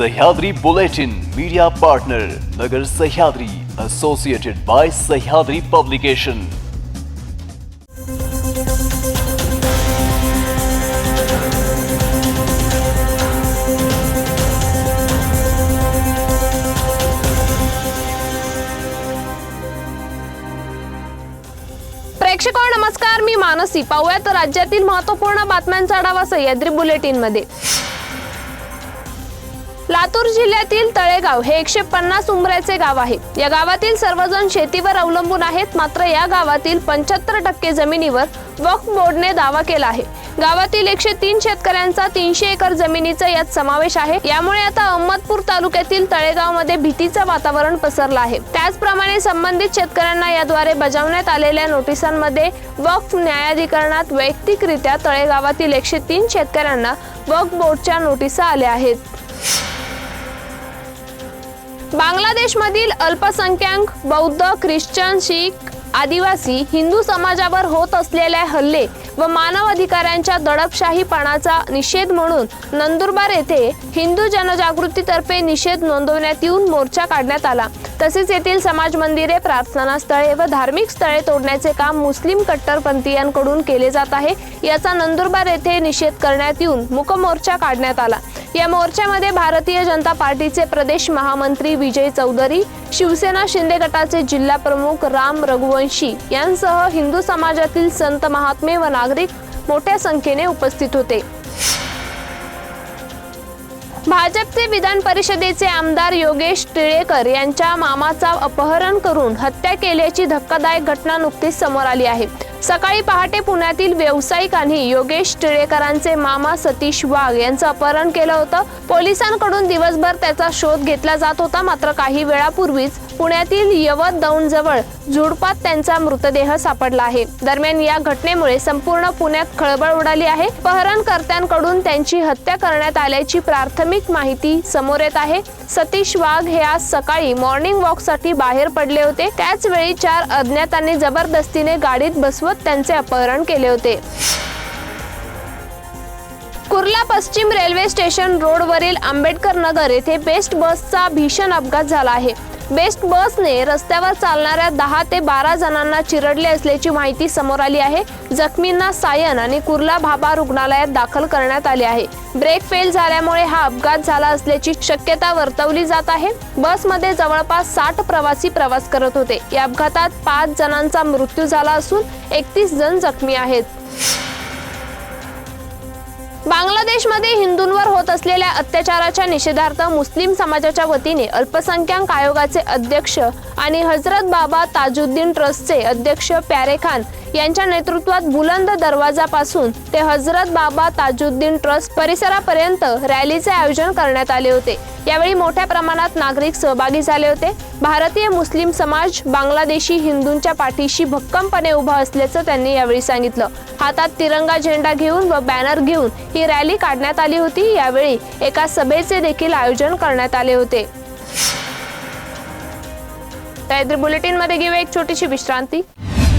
Sahyadri Bulletin media partner Nagar Sahyadri associated by Sahyadri publication प्रेक्षको नमस्कार. मी मानसी. पाहूयात राज्यातील महत्त्वपूर्ण बातम्यांचा आढावा सह्याद्री बुलेटिनमध्ये लातूर जिल्ह्यातील तळेगाव हे एकशे पन्नास उंबऱ्याचे गाव आहे. या गावातील सर्वजण शेतीवर अवलंबून आहेत मात्र या गावातील पंच्याहत्तर टक्के जमिनीवर वक्फ बोर्डने दावा केला आहे. गावातील एकशे तीन शेतकऱ्यांचा तीनशे एकर जमिनीचा यात समावेश आहे. यामुळे आता अहमदपूर तालुक्यातील तळेगावमध्ये भीतीचं वातावरण पसरलं आहे. त्याचप्रमाणे संबंधित शेतकऱ्यांना याद्वारे बजावण्यात आलेल्या नोटिसांमध्ये वक्फ न्यायाधिकरणात वैयक्तिकरित्या तळेगावातील एकशे तीन शेतकऱ्यांना वक्फ बोर्डच्या नोटिसा आल्या आहेत. बांगलादेशमधील अल्पसंख्याक बौद्ध ख्रिश्चन शीख आदिवासी हिंदू समाजावर होत असलेले हल्ले व मानव अधिकारांच्या दडपशाहीपणाचा निषेध म्हणून नंदुरबार येथे हिंदू जनजागृतीतर्फे निषेध नोंदवण्यात येऊन मोर्चा काढण्यात आला. तसेच येथील समाज मंदिरे प्रार्थना स्थळे व धार्मिक स्थळे तोडण्याचे काम मुस्लिम कट्टरपंथीयांकडून केले जात आहे. याचा नंदुरबार येथे निषेध करण्यात येऊन मुकमोर्चा काढण्यात आला. या मोर्चामध्ये भारतीय जनता पार्टीचे प्रदेश महामंत्री विजय चौधरी शिवसेना शिंदे गटाचे जिल्हा प्रमुख राम रघुवंशी यांसह हिंदू समाजातील संत महात्मे व नागरिक मोठ्या संख्येने उपस्थित होते. भाजपचे विधान परिषदेचे आमदार योगेश टिळेकर यांच्या मामाचा अपहरण करून हत्या केल्याची धक्कादायक घटना नुकतीच समोर आली आहे. सकाळी पहाटे पुण्यातील व्यावसायिकांनी योगेश टिळेकरांचे मामा सतीश वाघ यांचं अपहरण केलं होतं. पोलिसांकडून दिवसभर त्याचा शोध घेतला जात होता. मात्र काही वेळापूर्वीच पुण्यातील यवत दौंडजवळ झुडपात त्यांचा मृतदेह सापडला आहे. दरम्यान या घटनेमुळे संपूर्ण पुण्यात खळबळ उडाली आहे. अपहरणकर्त्यांकडून त्यांची हत्या करण्यात आल्याची प्राथमिक माहिती समोर येत आहे. सतीश वाघ हे आज सकाळी मॉर्निंग वॉकसाठी बाहेर पडले होते. त्याच वेळी चार अज्ञातांनी जबरदस्तीने गाडीत सोबत त्यांचे अपहरण केले होते. कुर्ला पश्चिम रेल्वे स्टेशन रोडवरील आंबेडकर नगर येथे बेस्ट बसचा भीषण अपघात झाला आहे. बेस्ट बसने रस्त्यावर चालणाऱ्या दहा ते बारा जणांना चिरडले असल्याची माहिती समोर आली आहे. जखमींना सायन आणि कुर्ला भाबा रुग्णालयात दाखल करण्यात आले आहे. ब्रेक फेल झाल्यामुळे हा अपघात झाला असल्याची शक्यता वर्तवली जात आहे. बसमध्ये जवळपास साठ प्रवासी प्रवास करत होते. या अपघातात पाच जणांचा मृत्यू झाला असून एकतीस जण जखमी आहेत. बांगलादेशमध्ये हिंदूंवर होत असलेल्या अत्याचाराच्या निषेधार्थ मुस्लिम समाजाच्या वतीने अल्पसंख्याक आयोगाचे अध्यक्ष आणि हजरत बाबा ताजुद्दीन ट्रस्टचे अध्यक्ष प्यारे खान यांच्या नेतृत्वात बुलंद दरवाजापासून ते हजरत बाबा ताजुद्दीन ट्रस्ट परिसरापर्यंत रॅलीचे आयोजन करण्यात आले होते. यावेळी मोठ्या प्रमाणात नागरिक सहभागी झाले होते. भारतीय मुस्लिम समाज बांगलादेशी हिंदूंच्या पाठीशी भक्कमपणे उभा असल्याचं त्यांनी यावेळी सांगितलं. हातात तिरंगा झेंडा घेऊन व बॅनर घेऊन ही रॅली काढण्यात आली होती. यावेळी एका सभेचे देखील आयोजन करण्यात आले होते. बुलेटिनमध्ये घेऊ एक छोटीशी विश्रांती.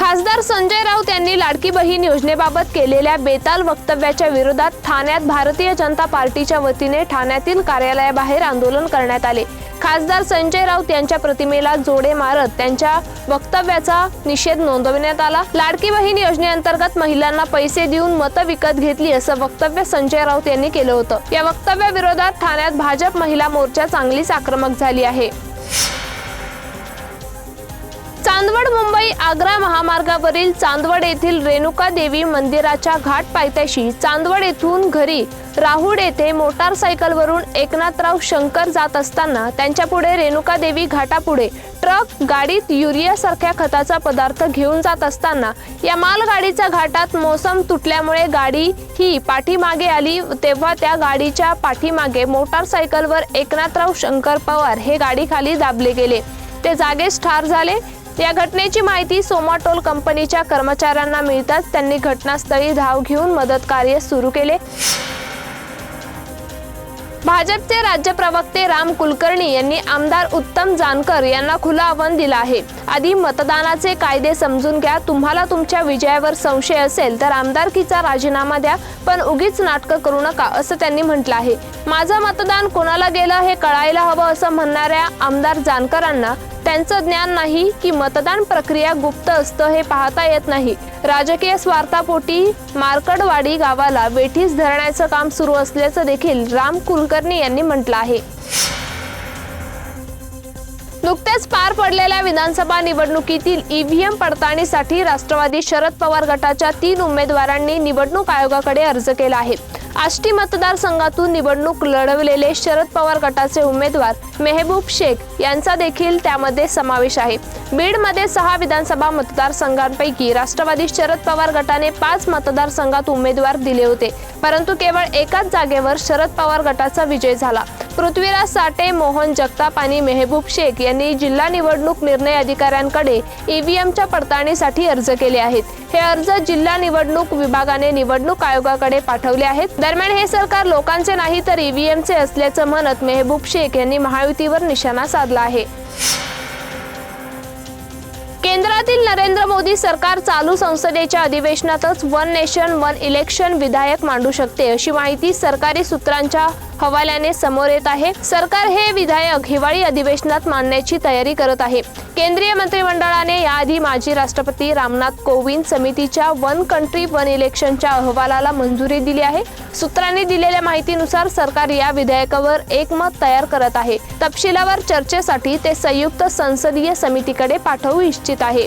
खासदार संजय राऊत यांनी लाडकी बहीण योजनेबाबत केलेल्या बेताल वक्तव्याच्या विरोधात ठाण्यात भारतीय जनता पार्टीच्या वतीने ठाण्यातील कार्यालयाबाहेर आंदोलन करण्यात आले. खासदार संजय राऊत यांच्या प्रतिमेला जोडे मारत त्यांच्या वक्तव्याचा निषेध नोंदवण्यात आला. लाडकी बहीण योजनेअंतर्गत महिलांना पैसे देऊन मतं विकत घेतली असं वक्तव्य संजय राऊत यांनी केलं होतं. या वक्तव्याविरोधात ठाण्यात भाजप महिला मोर्चा चांगलीच आक्रमक झाली आहे. चांदवड मुंबई आग्रा महामार्गावरील चांदवड येथील रेणुका देवी मंदिराच्या घाट पायथ्याशी चांदवड येथून घरी राहुड येथे मोटारसायकलवरून एकनाथराव शंकर जात असताना त्यांच्यापुढे रेणुका देवी घाटापुढे ट्रक गाडीत युरियासारख्या खताचा पदार्थ घेऊन जात असताना या मालगाडीच्या घाटात मोसम तुटल्यामुळे गाडी ही पाठीमागे आली. तेव्हा त्या गाडीच्या पाठीमागे मोटारसायकलवर एकनाथराव शंकर पवार हे गाडीखाली दाबले गेले. ते जागेच ठार झाले. या घटनेची माहिती सोमाटोल कंपनीच्या कर्मचाऱ्यांना मिळताच त्यांनी घटनास्थळी धाव घेऊन मदत कार्य सुरू केले. भाजपचे राज्य प्रवक्ते राम कुलकर्णी यांनी आमदार उत्तम जानकर यांना खुलं आव्हान दिलं आहे. आधी मतदानाचे कायदे समजून घ्या. तुम्हाला तुमच्या विजयावर संशय असेल तर आमदारकीचा राजीनामा द्या पण उगीच नाटकं करू नका असं त्यांनी म्हटलं आहे. माझं मतदान कोणाला गेलं हे कळायला हवं असं म्हणणाऱ्या आमदार जानकरांना त्यांचं ज्ञान नाही की मतदान प्रक्रिया गुप्त असतं हे पाहता येत नाही. राजकीय स्वार्थापोटी मार्कडवाडी गावाला वेठीस धरण्याचं काम सुरू असल्याचं देखील राम कुलकर्णी यांनी म्हटलं आहे. नुकत्याच पार पडलेल्या विधानसभा निवडणुकीतील ईव्हीएम पडताळणीसाठी राष्ट्रवादी शरद पवार गटाच्या तीन उमेदवारांनी निवडणूक आयोगाकडे अर्ज केला आहे. आष्टी मतदारसंघातून निवडणूक लढवलेले शरद पवार गटाचे उमेदवार मेहबूब शेख यांचा देखील त्यामध्ये समावेश आहे. बीडमध्ये सहा विधानसभा मतदारसंघांपैकी राष्ट्रवादी शरद पवार गटाने पाच मतदारसंघात उमेदवार दिले होते. परंतु केवळ एकाच जागेवर शरद पवार गटाचा विजय झाला. पृथ्वीराज साठे मोहन जगताप आणि मेहबूब शेख यांनी जिल्हा निवडणूक निर्णय अधिकाऱ्यांकडे ईव्हीएमच्या पडताळणीसाठी अर्ज केले आहेत. हे अर्ज जिल्हा निवडणूक विभागाने निवडणूक आयोगाकडे पाठवले आहेत. दरम्यान हे सरकार लोकांचे नाही तर ईव्हीएमचे असल्याचं म्हणत मेहबूब शेख यांनी महायुतीवर निशाणा साधला आहे. केंद्रातील नरेंद्र मोदी सरकार चालू संसदेच्या अधिवेशनातच वन नेशन वन इलेक्शन विधायक मांडू शकते अशी माहिती सरकारी सूत्रांच्या हवाल्याने समोर येत आहे. सरकार हे विधायक हिवाळी अधिवेशनात मांडण्याची तयारी करत आहे. केंद्रीय मंत्रिमंडळाने याआधी माजी राष्ट्रपती रामनाथ कोविंद समितीच्या वन कंट्री वन इलेक्शनच्या अहवालाला मंजुरी दिली आहे. सूत्रांनी दिलेल्या माहितीनुसार सरकार या विधेयकावर एकमत तयार करत आहे. तपशिलावर चर्चेसाठी ते संयुक्त संसदीय समितीकडे पाठवू इच्छित आहे.